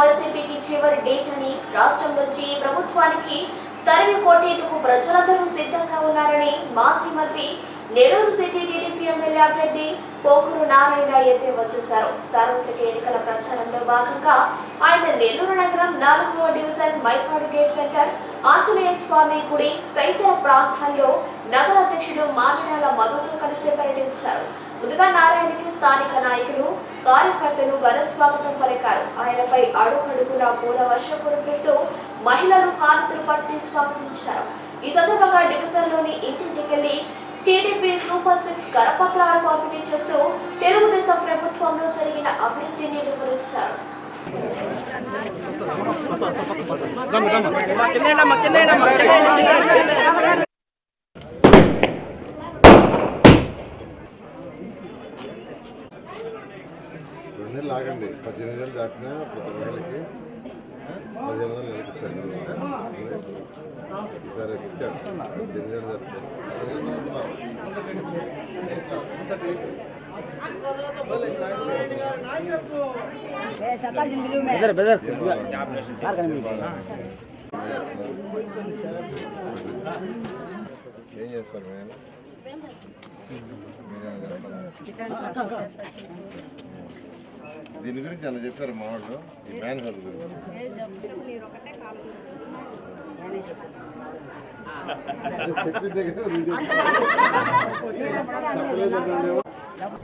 వైసీపీకి చివరి డేట్ అని రాష్ట్రం నుంచి ప్రభుత్వానికి తరిమి కొట్టేందుకు ప్రజలందరూ సిద్ధంగా ఉన్నారని మాజీ మంత్రి నెల్లూరు సిటీ టీడీపీ ఎమ్మెల్యే అభ్యర్థి పోకూరు నారాయణ ఎద్దేవా చేశారు సార్వత్రిక ఎన్నికల ప్రచారంలో భాగంగా ఆయన నెల్లూరు నగరం నాలుగవ division Mypadu gate centre Anjaneya Swamy గుడి తదితర ప్రాంతాల్లో నగర అధ్యక్షుడు మామిడాల మధుతో కలిసి పర్యటించారు. ముందుగా నారాయణకి స్థానిక నాయకులు కార్యకర్తలు ఘన స్వాగతం పలికారు. ఆయనపై అడుగడుగున పూల వర్షం కురిపిస్తూ మహిళలు హారతులు పట్టి స్వాగతించారు. ఈ సందర్భంగా డివిజన్లోని ఇంటింటికెళ్ళి టీడీపీ సూపర్ సిక్స్ కరపత్రాలు పంపిణీ చేస్తూ తెలుగుదేశం ప్రభుత్వంలో జరిగిన అభివృద్ధిని వివరించారు. రెండు నెలలు ఆగండి పద్దెనిమిది వేలు దాటినా ప్రతి మహిళకి పదిహేను వందలు నెలకి ఇస్తారు ఈసారి ఇచ్చారు పద్దెనిమిది వేలు దాటినా పదిహేను వందలు బెదర్ బెదర్ సార్ కనిపించండి ఏం చేస్తారు మేము మీరేమైనా చెప్పాలా? దీని గురించి అన్న చెప్పారు మా వాళ్ళు? ఈ మ్యాన్ హోల్ గురించి.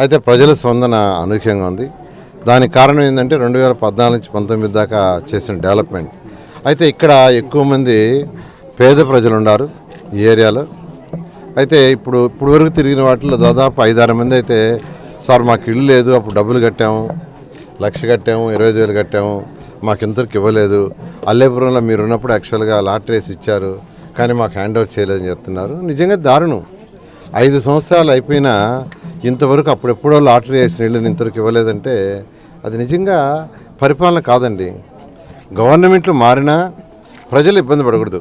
అయితే ప్రజల స్పందన అనూహ్యంగా ఉంది. దానికి కారణం ఏంటంటే రెండు వేల పద్నాలుగు నుంచి పంతొమ్మిది దాకా చేసిన డెవలప్మెంట్. అయితే ఇక్కడ ఎక్కువ మంది పేద ప్రజలు ఉన్నారు ఈ ఏరియాలో. అయితే ఇప్పుడు ఇప్పుడు వరకు తిరిగిన వాటిలో దాదాపు ఐదారు మంది అయితే సార్ మాకు ఇల్లు లేదు అప్పుడు డబ్బులు కట్టాము లక్ష కట్టాము ఇరవై ఐదు వేలు కట్టాము మాకు ఇంతకు ఇవ్వలేదు. అల్లేపురంలో మీరు ఉన్నప్పుడు యాక్చువల్గా వేసి ఇచ్చారు కానీ మాకు హ్యాండ్ ఓవర్ చేయలేదని చెప్తున్నారు. నిజంగా దారుణం. ఐదు సంవత్సరాలు అయిపోయినా ఇంతవరకు అప్పుడెప్పుడో లాటరీ వేసిన ఇళ్ళని ఇంతవరకు ఇవ్వలేదంటే అది నిజంగా పరిపాలన కాదండి. గవర్నమెంట్లు మారినా ప్రజలు ఇబ్బంది పడకూడదు.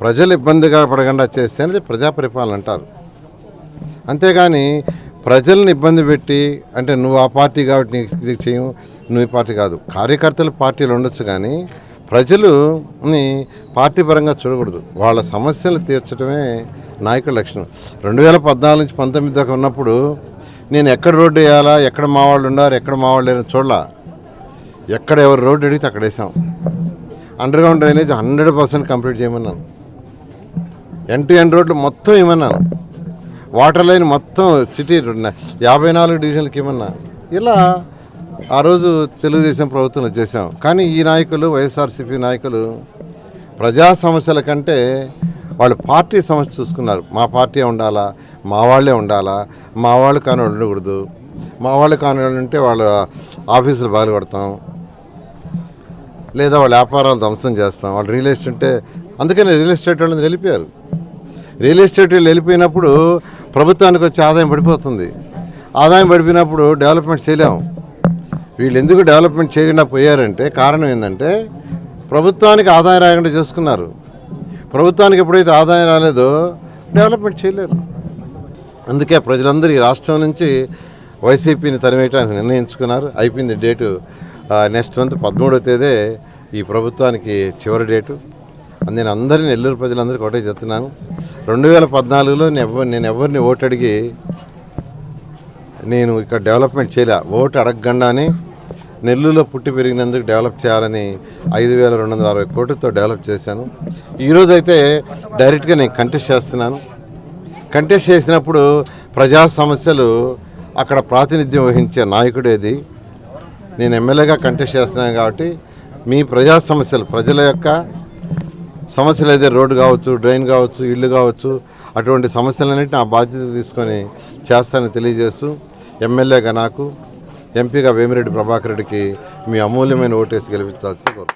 ప్రజలు ఇబ్బందిగా పడకుండా చేస్తే అనేది ప్రజా పరిపాలన అంటారు. అంతేగాని ప్రజలను ఇబ్బంది పెట్టి అంటే నువ్వు ఆ పార్టీ కాబట్టి నీకు ఇది చేయము నువ్వు ఈ పార్టీ కాదు. కార్యకర్తలు పార్టీలు ఉండొచ్చు కానీ ప్రజలుని పార్టీ పరంగా చూడకూడదు. వాళ్ళ సమస్యలు తీర్చడమే నాయకుల లక్షణం రెండు వేల పద్నాలుగు నుంచి పంతొమ్మిది దాకా ఉన్నప్పుడు నేను ఎక్కడ రోడ్డు వేయాలా ఎక్కడ మా వాళ్ళు ఉండారు ఎక్కడ మా వాళ్ళు లేరు చూడలా. ఎక్కడ ఎవరు రోడ్డు అడిగితే అక్కడ వేసాం. Underground drainage hundred percent complete చేయమన్నాను. N to ఎన్ రోడ్లు మొత్తం ఇవ్వమన్నాను. వాటర్ లైన్ మొత్తం సిటీ ఉన్న- యాభై నాలుగు డివిజన్లకి ఏమన్నా ఇలా ఆ రోజు తెలుగుదేశం ప్రభుత్వంలో చేసాం కానీ ఈ నాయకులు వైఎస్ఆర్సీపీ నాయకులు ప్రజా సమస్యల కంటే వాళ్ళు పార్టీ సమస్య చూసుకున్నారు. మా పార్టీ ఉండాలా? మా వాళ్ళే ఉండాలా? మా వాళ్ళు కానీ ఉండకూడదు. మా వాళ్ళు కానీ ఉంటే వాళ్ళ ఆఫీసులు బాగా కొడతాం లేదా వాళ్ళ వ్యాపారాలు ధ్వంసం చేస్తాం. వాళ్ళు రియల్ ఎస్టేట్ ఉంటే అందుకని రియల్ ఎస్టేట్ వాళ్ళని వెళ్ళిపోయారు రియల్ ఎస్టేట్ వెళ్ళిపోయినప్పుడు ప్రభుత్వానికి వచ్చే ఆదాయం పడిపోతుంది. ఆదాయం పడిపోయినప్పుడు డెవలప్మెంట్ చేయలేము వీళ్ళు ఎందుకు డెవలప్మెంట్ చేయకుండా పోయారంటే కారణం ఏంటంటే ప్రభుత్వానికి ఆదాయం రాకుండా చేసుకున్నారు. ప్రభుత్వానికి ఎప్పుడైతే ఆదాయం రాలేదో డెవలప్మెంట్ చేయలేరు. అందుకే ప్రజలందరూ ఈ రాష్ట్రం నుంచి వైసీపీని తరిమేయడానికి నిర్ణయించుకున్నారు. అయిపోయింది డేటు. నెక్స్ట్ మంత్ పదమూడవ తేదీ ఈ ప్రభుత్వానికి చివరి డేటు. నేను అందరినీ నెల్లూరు ప్రజలందరికీ ఒకటే చెప్తున్నాను. రెండు వేల పద్నాలుగులో నేను నేను ఎవరిని ఓటు అడిగి నేను ఇక్కడ డెవలప్మెంట్ చేయలే. ఓటు అడగకుండానే నెల్లూరులో పుట్టి పెరిగినందుకు డెవలప్ చేయాలని ఐదు వేల రెండు వందల అరవై కోట్లతో డెవలప్ చేశాను. ఈరోజు అయితే డైరెక్ట్గా నేను కంటెస్ట్ చేస్తున్నాను. కంటెస్ట్ చేసినప్పుడు ప్రజా సమస్యలు అక్కడ ప్రాతినిధ్యం వహించే నాయకుడేది నేను ఎమ్మెల్యేగా కంటెస్ట్ చేస్తున్నాను కాబట్టి మీ ప్రజా సమస్యలు ప్రజల యొక్క సమస్యలు అయితే రోడ్డు కావచ్చు డ్రైన్ కావచ్చు ఇల్లు కావచ్చు అటువంటి సమస్యలన్నిటి నా బాధ్యత తీసుకొని చేస్తానని తెలియజేస్తూ ఎమ్మెల్యేగా నాకు ఎంపీగా వేమిరెడ్డి ప్రభాకర్ రెడ్డికి మీ అమూల్యమైన ఓటేసి గెలిపించాల్సింది కోరుతున్నాను